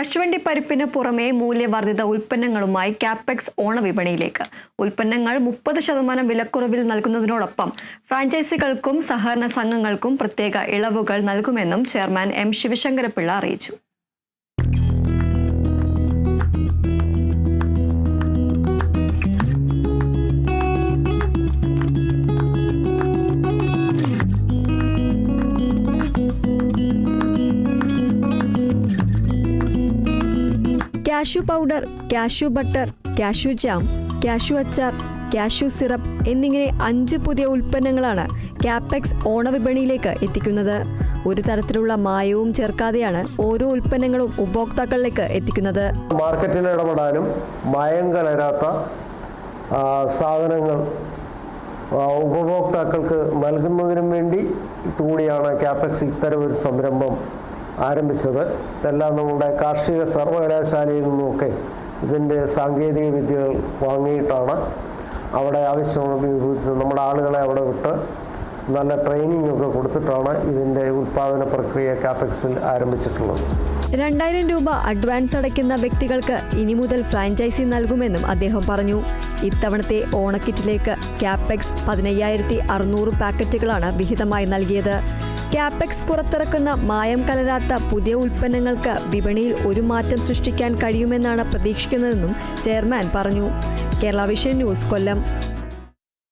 കശുവണ്ടി പരിപ്പിന് പുറമെ മൂല്യവർദ്ധിത ഉൽപ്പന്നങ്ങളുമായി കാപ്പെക്സ് ഓണവിപണിയിലേക്ക് ഉൽപ്പന്നങ്ങൾ മുപ്പത് ശതമാനം വിലക്കുറവിൽ നൽകുന്നതിനോടൊപ്പം ഫ്രാഞ്ചൈസികൾക്കും സഹകരണ സംഘങ്ങൾക്കും പ്രത്യേക ഇളവുകൾ നൽകുമെന്നും ചെയർമാൻ എം ശിവശങ്കരപിള്ള അറിയിച്ചു. Cashew powder cashew butter cashew jam cashew അച്ചാർ കാഷ്യു സിറപ്പ് എന്നിങ്ങനെ അഞ്ച് പുതിയ ഉൽപ്പന്നങ്ങളാണ് കാപ്പെക്സ് ഓണവിപണിയിലേക്ക് എത്തിക്കുന്നത്. ഒരു തരത്തിലുള്ള മായവും ചേർക്കാതെയാണ് ഓരോ ഉൽപ്പന്നങ്ങളും ഉപഭോക്താക്കളിലേക്ക് എത്തിക്കുന്നത്. മാർക്കറ്റിൽ ഇടപെടാനും മായം കലരാത്ത സാധനങ്ങൾ ഉപഭോക്താക്കൾക്ക് നൽകുന്നതിനും വേണ്ടി കൂടിയാണ് ക്യാപെക്സ് ഇത്തരം ഒരു സംരംഭം ആരംഭിച്ചത്. ഇതെല്ലാം നമ്മുടെ കാർഷിക സർവകലാശാലയിൽ നിന്നുമൊക്കെ ഇതിന്റെ സാങ്കേതിക വിദ്യകൾ വാങ്ങിയിട്ടാണ് അവിടെ ആവശ്യമുള്ള നമ്മുടെ ആളുകളെ അവിടെ വിട്ട് നല്ല ട്രെയിനിങ് ഒക്കെ കൊടുത്തിട്ടാണ് ഇതിന്റെ ഉൽപ്പാദന പ്രക്രിയ ക്യാപെക്സിൽ ആരംഭിച്ചിട്ടുള്ളത്. രണ്ടായിരം രൂപ അഡ്വാൻസ് അടയ്ക്കുന്ന വ്യക്തികൾക്ക് ഇനി മുതൽ ഫ്രാഞ്ചൈസി നൽകുമെന്നും അദ്ദേഹം പറഞ്ഞു. ഇത്തവണത്തെ ഓണക്കിറ്റിലേക്ക് കാപ്പെക്സ് പതിനയ്യായിരത്തി അറുന്നൂറ് പാക്കറ്റുകളാണ് വിഹിതമായി നൽകിയത്. കാപ്പെക്സ് പുറത്തിറക്കുന്ന മായം കലരാത്ത പുതിയ ഉൽപ്പന്നങ്ങൾക്ക് വിപണിയിൽ ഒരു മാറ്റം സൃഷ്ടിക്കാൻ കഴിയുമെന്നാണ് പ്രതീക്ഷിക്കുന്നതെന്നും ചെയർമാൻ പറഞ്ഞു. Kerala vision news Kollam.